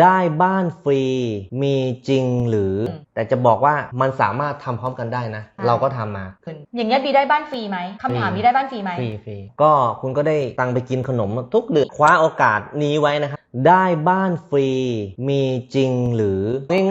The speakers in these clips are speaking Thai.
ได้บ้านฟรีมีจริงหรืออืมแต่จะบอกว่ามันสามารถทำพร้อมกันได้นะใช่เราก็ทำมา ขึ้น อย่างเงี้ยบีได้บ้านฟรีไหมคำถามฟรี บีได้บ้านฟรีไหม ฟรีฟรีก็คุณก็ได้ตังค์ไปกินขนมทุกเดือนคว้าโอกาสนี้ไว้นะครับ ได้บ้านฟรีมีจริงหรือ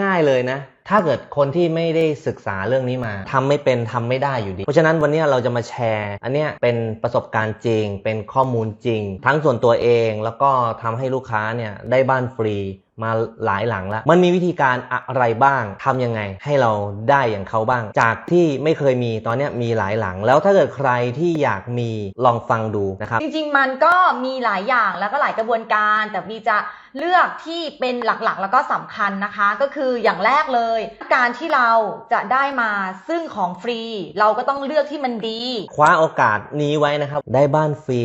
ง่ายๆเลยนะ ถ้าเกิดคนที่ไม่ได้ศึกษาเรื่องนี้มาทำไม่เป็นทำไม่ได้อยู่ดี เพราะฉะนั้นวันนี้เราจะมาแชร์ อันเนี้ยเป็นประสบการณ์จริง เป็นข้อมูลจริง ทั้งส่วนตัวเองแล้วก็ทำให้ลูกค้าเนี่ยได้บ้านฟรี มาหลายหลังแล้ว มันมีวิธีการอะไรบ้างทำยังไง ให้เราได้อย่างเขาบ้าง จากที่ไม่เคยมีตอนเนี้ยมีหลายหลัง แล้วถ้าเกิดใครที่อยากมีลองฟังดูนะครับ จริง ๆ มันก็มีหลายอย่างแล้วก็หลายกระบวนการ แต่บีจะเลือกที่เป็นหลักๆ แล้วก็สำคัญนะคะ ก็คืออย่างแรกเลย การที่เราจะได้มาซึ่งของฟรี เราก็ต้องเลือกที่มันดี คว้าโอกาสนี้ไว้นะครับ ได้บ้านฟรี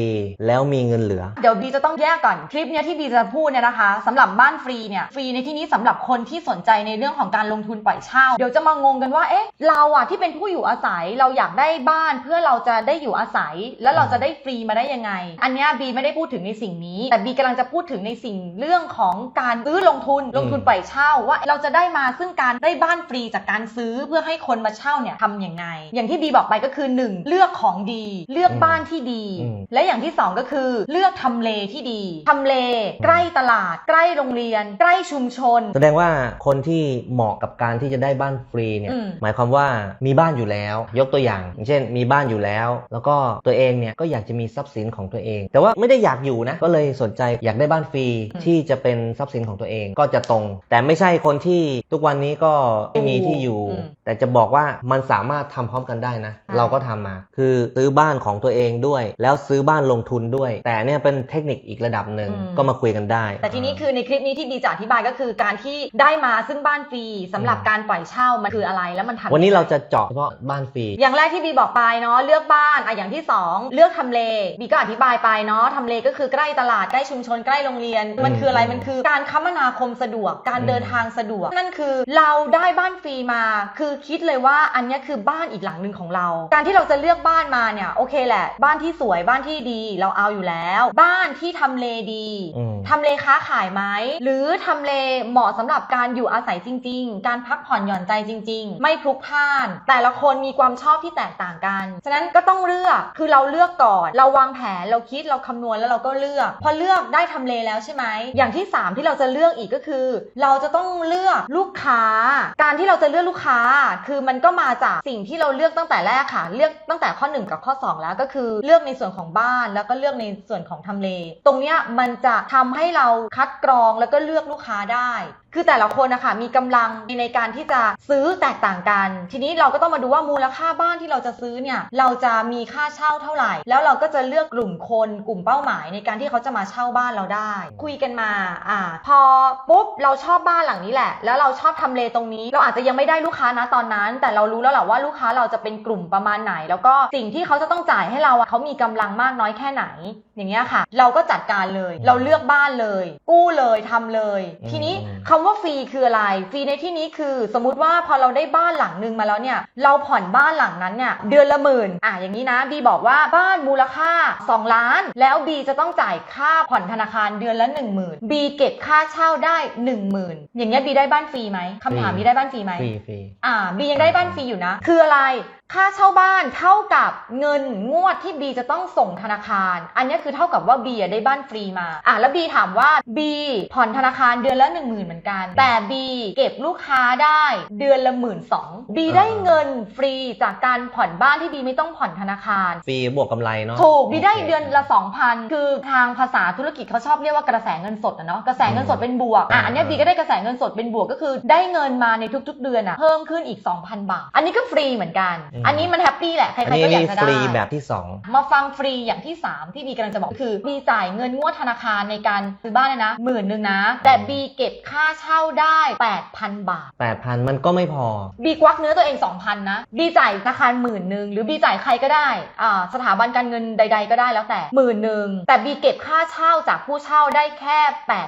แล้วมีเงินเหลือ เดี๋ยวบีจะต้องแยกก่อนคลิปเนี้ยที่บีจะพูดเนี่ยนะคะสำหรับบ้านฟรีเนี่ยฟรีในที่นี้สำหรับคนที่สนใจในเรื่องของการลงทุนปล่อยเช่า เดี๋ยวจะมางงกันว่าเอ๊ะเราอะที่เป็นผู้อยู่อาศัยเราอยากได้บ้านเพื่อเราจะได้อยู่อาศัย แล้วเราจะได้ฟรีมาได้ยังไง อันเนี้ยบีไม่ได้พูดถึงในสิ่งนี้ แต่บีกำลังจะพูดถึงในสิ่งเรื่องของการซื้อลงทุนลงทุนปล่อยเช่าว่าเราจะได้มาซึ่งการได้บ้านฟรีจากการซื้อเพื่อให้คนมาเช่าเนี่ยทำยังไง อย่างที่บีบอกไปก็คือหนึ่งเลือกของดี เลือกบ้านที่ดีอืมและอย่างที่สองก็คือ เลือกทำเลที่ดีทำเล ใกล้ตลาด ใกล้โรงเรียนใกล้ชุมชน แสดงว่าคนที่เหมาะกับการที่จะได้บ้านฟรีเนี่ยอืม หมายความว่ามีบ้านอยู่แล้ว ยกตัวอย่าง อย่างเช่น มีบ้านอยู่แล้ว แล้วก็ตัวเองเนี่ยก็อยากจะมีทรัพย์สินของตัวเอง แต่ว่าไม่ได้อยากอยู่นะก็เลยสนใจอยากได้บ้านฟรีที่จะเป็นทรัพย์สินของตัวเองก็จะตรง แต่ไม่ใช่คนที่ทุกวันนี้ก็ไม่มีที่อยู่ อืม แต่จะบอกว่ามันสามารถทำพร้อมกันได้นะใช่เราก็ทำมา คือซื้อบ้านของตัวเองด้วย แล้วซื้อบ้านลงทุนด้วย แต่เนี่ยเป็นเทคนิคอีกระดับหนึ่งก็มาคุยกันได้แต่ทีนี้คือในคลิปนี้ที่บีจะอธิบายก็คือการที่ได้มาซึ่งบ้านฟรีสำหรับการปล่อยเช่ามันคืออะไรแล้วมันทำวันนี้ยังไงเราจะเจาะเฉพาะบ้านฟรี อย่างแรกที่บีบอกไปเนาะเลือกบ้านอะอย่างที่สองเลือกทำเลบีก็อธิบายไปเนาะทำเลก็คือใกล้ตลาดใกล้ชุมชนใกล้โรงเรียน มันคืออะไรอืมมันคือการคมนาคมสะดวก การอืมเดินทางสะดวก นั่นคือเราได้บ้านฟรีมา คือคิดเลยว่าอันเนี้ยคือบ้านอีกหลังหนึ่งของเรา การที่เราจะเลือกบ้านมาเนี่ยโอเคแหละ บ้านที่สวยบ้านที่ดีเราเอาอยู่แล้ว บ้านที่ทำเลดีอืมทำเลค้าขายไหมหรือทำเลเหมาะสำหรับการอยู่อาศัยจริง ๆ การพักผ่อนหย่อนใจจริง ๆ ไม่พลุกพล่าน แต่ละคนมีความชอบที่แตกต่างกัน ฉะนั้นก็ต้องเลือก คือเราเลือกก่อน เราวางแผน เราคิด เราคำนวณแล้วเราก็เลือก พอเลือกได้ทำเลแล้วใช่ไหม อย่างที่ 3 ที่เราจะเลือกอีกก็คือ เราจะต้องเลือกลูกค้า การที่เราจะเลือกลูกค้า คือมันก็มาจากสิ่งที่เราเลือกตั้งแต่แรกค่ะ เลือกตั้งแต่ข้อ 1 กับข้อ 2 แล้วก็คือเลือกในส่วนของบ้าน แล้วก็เลือกในส่วนของทำเล ตรงเนี้ยมันจะทำให้เราคัดกรองแล้วก็เลือกอกลูกค้าได้คือแต่ละคนนะคะมีกำลังในการที่จะซื้อแตกต่างกัน ทีนี้เราก็ต้องมาดูว่ามูลค่าบ้านที่เราจะซื้อเนี่ยเราจะมีค่าเช่าเท่าไหร่ แล้วเราก็จะเลือกกลุ่มคนกลุ่มเป้าหมายในการที่เขาจะมาเช่าบ้านเราได้ คุยกันมาอ่าพอปุ๊บเราชอบบ้านหลังนี้แหละ แล้วเราชอบทำเลตรงนี้ เราอาจจะยังไม่ได้ลูกค้านะตอนนั้น แต่เรารู้แล้วแหละว่าลูกค้าเราจะเป็นกลุ่มประมาณไหน แล้วก็สิ่งที่เขาจะต้องจ่ายให้เราอะเขามีกำลังมากน้อยแค่ไหน อย่างเงี้ยค่ะ เราก็จัดการเลย เราเลือกบ้านเลย กู้เลยทำเลยอืมทีนี้คำว่าฟรีคืออะไร ฟรีในที่นี้คือ สมมติว่าพอเราได้บ้านหลังหนึ่งมาแล้วเนี่ย เราผ่อนบ้านหลังนั้นเนี่ยเดือนละหมื่นอะอย่างนี้นะบีบอกว่าบ้านมูลค่า 2 ล้าน แล้วบีจะต้องจ่ายค่าผ่อนธนาคารเดือนละ 1 0,000บีเก็บค่าเช่าได้ 1 0,000อย่างเงี้ยบีได้บ้านฟรีไหมคำถามฟรีบีได้บ้านฟรีไหมฟรีฟรีอ่าบียังได้บ้านฟรีอยู่นะ คืออะไร ค่าเช่าบ้านเท่ากับเงินงวดที่บีจะต้องส่งธนาคาร อันนี้คือเท่ากับว่าบีอะได้บ้านฟรีมาอะแล้วบีถามว่าบีผ่อนธนาคารเดือนละ1 0,000เหมือนกัน แต่บีเก็บลูกค้าได้เดือนละหมื่นสองบีได้เงินฟรีจากการผ่อนบ้านที่บีไม่ต้องผ่อนธนาคารฟรีบวกกำไรเนาะถูกบีได้โคเดือนละ2,000คือทางภาษาธุรกิจเขาชอบเรียกว่ากระแสเงินสดอะเนาะกระแสเงินสดเป็นบวกอะอืมอันเนี้ยบีก็ได้กระแสเงินสดเป็นบวกก็คือ ได้เงินมาในทุก ๆ เดือนอะเพิ่มขึ้นอีก 2,000 บาท อันนี้ก็ฟรีเหมือนกันอันนี้มันแฮปปี้แหละ ใครอันๆนี้ก็อยากนี่จะฟได้ รีแบบที่สอง มาฟังฟรีอย่างที่ 3 ที่บีกำลังจะบอกคือบีจ่ายเงินงวดธนาคารในการซื้อบ้านเลยนะหมื่นหนึ่งนะ แต่บีเก็บค่าเช่าได้ 8,000 บาท แปดพันมันก็ไม่พอ บีกวักเนื้อตัวเอง 2,000 นะ บีจ่ายธนาคารหมื่นหนึ่งหรือบีจ่ายใครก็ได้อ่าสถาบันการเงินใด ๆ ก็ได้แล้วแต่หมื่นหนึ่งแต่บีเก็บค่าเช่าจากผู้เช่าได้แค่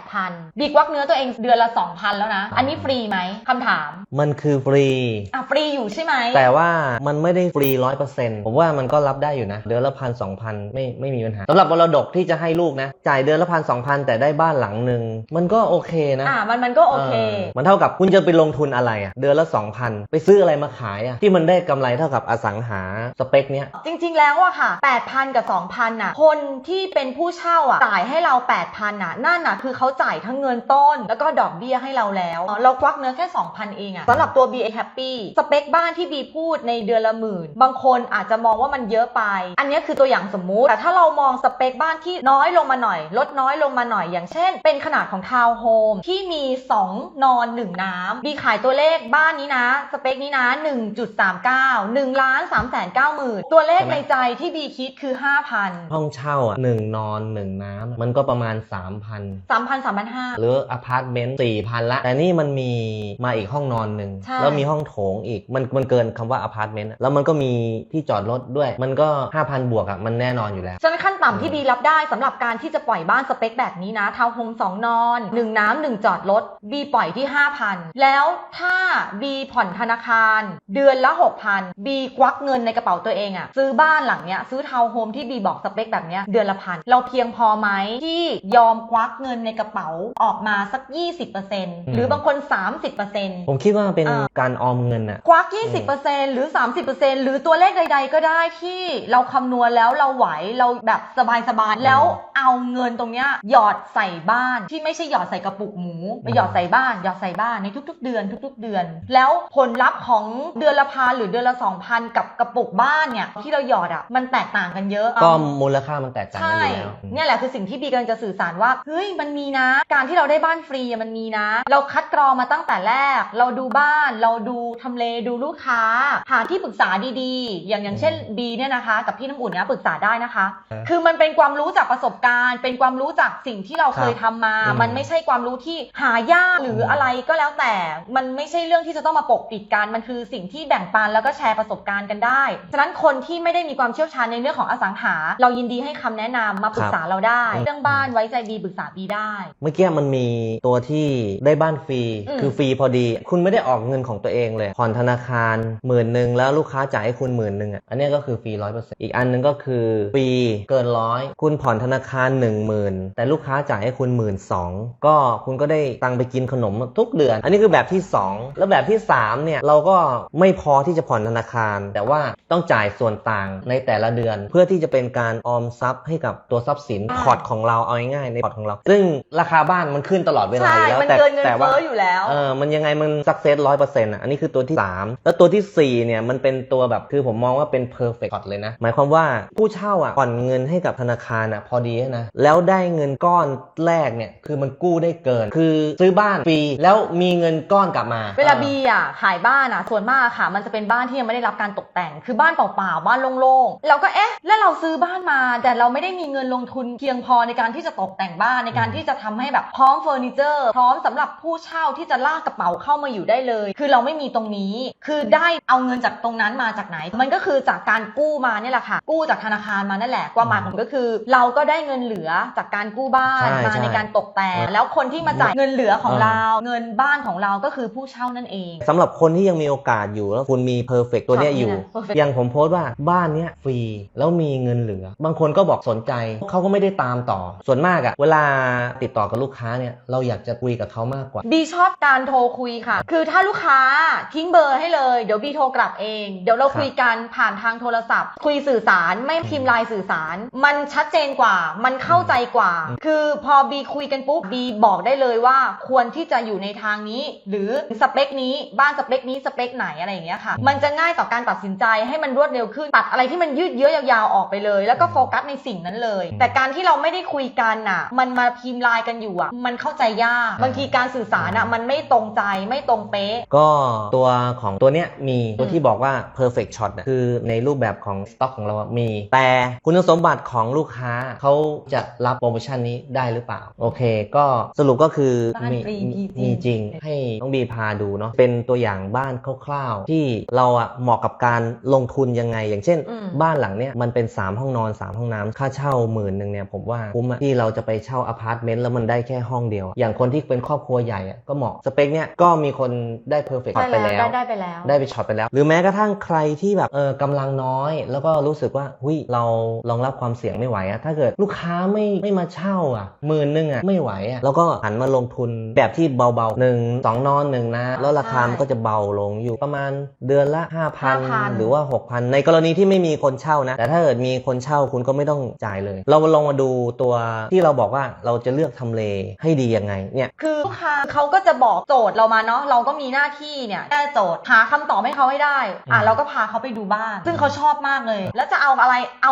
8,000 บีกวักเนื้อตัวเองเดือนละ 2,000 แล้วนะ อันนี้ฟรีไหมคำถามมันคือฟรี อะฟรีอยู่ใช่ไหมแต่ว่ามันไม่ได้ฟรีร้อยเปอร์เซ็นต์ผมว่ามันก็รับได้อยู่นะ เดือนละพันสองพันไม่ไม่มีปัญหาสำหรับมรดกที่จะให้ลูกนะ จ่ายเดือนละพันสองพันแต่ได้บ้านหลังหนึ่งมันก็โอเคนะอ่ามันมันก็โอเคมันเท่ากับคุณจะไปลงทุนอะไรอะเดือนละ2,000ไปซื้ออะไรมาขายอะที่มันได้กำไรเท่ากับอสังหาสเปคเนี้ยจริง ๆ แล้วอะค่ะ8,000กับ2,000น่ะคนที่เป็นผู้เช่าอะจ่ายให้เรา8,000น่ะนั่นน่ะคือเขาจ่ายทั้งเงินต้น แล้วก็ดอกเบี้ยให้เราแล้ว เราควักเนื้อแค่2,000เองอะสำหรับตัว B เองแฮปปี้สเปคบ้านที่ B พูดในเดือนละหมื่น บางคนอาจจะมองว่ามันเยอะไป อันนี้คือตัวอย่างสมมุติ แต่ถ้าเรามองสเปคบ้านที่น้อยลงมาหน่อย ลดน้อยลงมาหน่อย อย่างเช่น เป็นขนาดของทาวน์โฮมที่มี 2 นอน 1 น้ำ B ขายตัวเลขบ้านนี้นะ สเปคนี้นะ 1.39 1ล้าน3แสน9หมื่นตัวเลขใช่ไหมในใจที่ B คิดคือ 5,000 ห้องเช่าอะหนึ่งนอนหนึ่งน้ำมันก็ประมาณ 3,000 3,000 3,500หรืออพาร์ตเมนต์4,000ละแต่นี่มันมีมาอีกห้องนอนหนึ่งใช่แล้วมีห้องโถงอีกมันมันเกินคำว่าอพาร์ตเมนต์อะแล้วมันก็มีที่จอดรถด้วย มันก็ 5,000 บวกอะมันแน่นอนอยู่แล้ว ฉะนันขั้นต่ำที่บีรับได้สำหรับการที่จะปล่อยบ้านสเปคแบบนี้นะทาวน์โฮม2นอน 1 น้ำ1จอดรถบีปล่อยที่ 5,000 แล้วถ้าบีผ่อนธนาคาร เดือนละ 6,000บีควักเงินในกระเป๋าตัวเองอะซื้อบ้านหลังเนี้ยซื้อทาวน์โฮมที่บีบอกสเปคแบบเนี้ยเดือนละพันเราเพียงพอไหมที่ยอมควักเงินในกระเป๋าออกมาสัก 20%หรือบางคน 30%ผมคิดว่าเป็นอ่าการออมเงินอะควัก 20%หรือ 30%หรือตัวเลขใด ๆ ก็ได้ที่เราคำนวณแล้วเราไหวเราแบบสบายๆแล้วเอาเงินตรงเนี้ยหยอดใส่บ้านที่ไม่ใช่หยอดใส่กระปุกหมูไปหยอดใส่บ้านหยอดใส่บ้านในทุก ๆ เดือนทุก ๆ เดือน แล้วผลลัพธ์ของเดือนละพันหรือเดือนละ 2,000 กับกระปุกบ้านเนี่ยที่เราหยอดอะมันแตกต่างกันเยอะก็มูลค่ามันแตกต่างกันใช่อยู่แล้วเนี่ยแหละคือสิ่งที่บีกำลังจะสื่อสารว่าเฮ้ยมันมีนะ การที่เราได้บ้านฟรีอะมันมีนะ เราคัดกรองมาตั้งแต่แรก เราดูบ้าน เราดูทำเลดูลูกค้าหาที่ปรึกษาดีๆ อย่างอย่างเช่นบีเนี่ยนะคะ กับพี่น้ำอุ่นเนี่ยปรึกษาได้นะคะ ครับคือมันเป็นความรู้จากประสบการณ์ เป็นความรู้จากสิ่งที่เราเคยทำมาอืมมันไม่ใช่ความรู้ที่หายากหรืออะไรก็แล้วแต่ มันไม่ใช่เรื่องที่จะต้องมาปกปิดกัน มันคือสิ่งที่แบ่งปันแล้วก็แชร์ประสบการณ์กันได้ ฉะนั้นคนที่ไม่ได้มีความเชี่ยวชาญในเรื่องของอสังหา เรายินดีให้คำแนะนำมาปรึกษาเราได้ครับเรื่องบ้านไว้ใจบีปรึกษาบีได้ เมื่อกี้มันมีตัวที่ได้บ้านฟรี อืม คือฟรีพอดี คุณไม่ได้ออกเงินของตัวเองเลยผ่อนธนาคารหมื่นหนึ่งแล้วลูกค้าจ่ายให้คุณหมื่นหนึ่งอะอันเนี้ยก็คือฟรีร้อยเปอร์เซ็นต์อีกอันหนึงก็คือฟรีเกินร้อยคุณผ่อนธนาคารหนึ่งหมื่นแต่ลูกค้าจ่ายให้คุณหมื่นสองก็คุณก็ได้ตังค์ไปกินขนมทุกเดือน อันนี้คือแบบที่สองแล้วแบบที่สามเนี่ยเราก็ไม่พอที่จะผ่อนธนาคาร แต่ว่าต้องจ่ายส่วนต่างในแต่ละเดือน เพื่อที่จะเป็นการออมทรัพย์ให้กับตัวทรัพย์สินอ่าพอร์ตของเราเอาง่ายๆในพอร์ตของเรา ซึ่งราคาบ้านมันขึ้นตลอดเวลาใช่อยู่แล้วมันแต่เกินเงินแต่ว่าเฟ้ออยู่แล้วเออมันยังไงมันสักเซสร้อยเปอร์เซ็นต์อะอันนี้คือตัวที่ 3 แล้วตัวทีสี่4เนี่ยมันเป็นตัวแบบคือผมมองว่าเป็น perfect พอร์ตเลยนะ หมายความว่าผู้เช่าอะผ่อนเงินให้กับธนาคารอะพอดีนะ แล้วได้เงินก้อนแรกเนี่ยคือมันกู้ได้เกิน คือซื้อบ้านฟรีแล้วมีเงินก้อนกลับมา เวลาออบีอะขายบ้านอะส่วนมากค่ะ มันจะเป็นบ้านที่ยังไม่ได้รับการตกแต่ง คือบ้านเปล่าๆบ้านโล่งๆเราก็เอ๊ะ แล้วเราซื้อบ้านมา แต่เราไม่ได้มีเงินลงทุนเพียงพอในการที่จะตกแต่งบ้านในการที่จะทำให้แบบพร้อมเฟอร์นิเจอร์พร้อมสำหรับผู้เช่าที่จะลากกระเป๋าเข้ามาอยู่ได้เลย คือเราไม่มีตรงนี้ คือได้เอาเงินจากตรงนั้นมาจากไหน มันก็คือจากการกู้มาเนี่ยแหละค่ะ กู้จากธนาคารมานั่นแหละความหมายของมันก็คือ เราก็ได้เงินเหลือจากการกู้บ้านใช่มาใช่ ในการตกแต่งแล้วคนที่มาจ่ายเงินเหลือของเรา เงินบ้านของเราก็คือผู้เช่านั่นเอง สำหรับคนที่ยังมีโอกาสอยู่แล้วคุณมี perfect ตัวเนี้ยค่ะอยู่นี่นะ perfect อย่างผมโพสต์ว่าบ้านเนี้ยฟรีแล้วมีเงินเหลือ บางคนก็บอกสนใจเขาก็ไม่ได้ตามต่อ ส่วนมากอะเวลาติดต่อกับลูกค้าเนี่ยเราอยากจะคุยกับเขามากกว่า บีชอบการโทรคุยค่ะ คือถ้าลูกค้าทิ้งเบอร์ให้เลย เดี๋ยวบีโทรกลับเองเดี๋ยวเราครับคุยกันผ่านทางโทรศัพท์ คุยสื่อสารไม่พิมพ์ไลน์สื่อสาร มันชัดเจนกว่า มันเข้าใจกว่า คือพอบีคุยกันปุ๊บบีบอกได้เลยว่าควรที่จะอยู่ในทางนี้ หรือสเปคนี้บ้านสเปคนี้สเปคไหนอะไรอย่างเงี้ยค่ะ มันจะง่ายต่อการตัดสินใจให้มันรวดเร็วขึ้นตัดอะไรที่มันยืดเยื้อยาวๆออกไปเลย แล้วก็โฟกัสในสิ่งนั้นเลย แต่การที่เราไม่ได้คุยกันน่ะ มันมาพิมพ์ไลน์กันอยู่อะ มันเข้าใจยากบางทีการสื่อสารอะมันไม่ตรงใจไม่ตรงเป๊ะ ก็ตัวของตัวเนี้ยมีตัวอืมที่บอกว่า perfect shot อะคือในรูปแบบของสต็อกของเราอะมี แต่คุณสมบัติของลูกค้าเขาจะรับโปรโมชั่นนี้ได้หรือเปล่า โอเค ก็สรุปก็คือบ้านมีฟรีมีมีจริงมีจริงให้น้องบีพาดูเนาะเป็นตัวอย่างบ้านคร่าวๆ ที่เราอะเหมาะกับการลงทุนยังไง อย่างเช่นอืมบ้านหลังเนี้ยมันเป็น 3 ห้องนอน 3 ห้องน้ำค่าเช่าหมื่นหนึ่งเนี่ยผมว่าคุ้มอะที่เราจะไปเช่าอพาร์ตเมนต์แล้วมันได้แค่ห้องเดียว อย่างคนที่เป็นครอบครัวใหญ่อะก็เหมาะสเปคเนี้ยก็มีคนได้ perfect ได้ไปแล้วแล้วได้ได้ไปแล้วได้ไปช็อตไปแล้ว หรือแม้กระทั่งทั่งใครที่แบบเออกำลังน้อย แล้วก็รู้สึกว่าหุยเรารองรับความเสี่ยงไม่ไหวอะถ้าเกิดลูกค้าไม่ไม่มาเช่าอะหมื่นหนึงอะไม่ไหวอะแล้วก็หันมาลงทุนแบบที่เบาๆหนึ่งสองนอนหนึ่งนะ แล้วราคามันก็จะเบาลงอยู่ประมาณเดือนละ5,000 5,000 หรือว่า 6,000 ในกรณีที่ไม่มีคนเช่านะ แต่ถ้าเกิดมีคนเช่าคุณก็ไม่ต้องจ่ายเลย เราลองมาดูตัวที่เราบอกว่าเราจะเลือกทำเลให้ดียังไงเนี่ยคือลูกค้าเขาก็จะบอกโจทย์เรามาเนาะเราก็มีหน้าที่เนี่ยแก้โจทย์หาคำตอบให้เขาให้ได้อะอืมเราก็พาเขาไปดูบ้าน ซึ่งเขาชอบมากเลย แล้วจะเอาอะไรเอา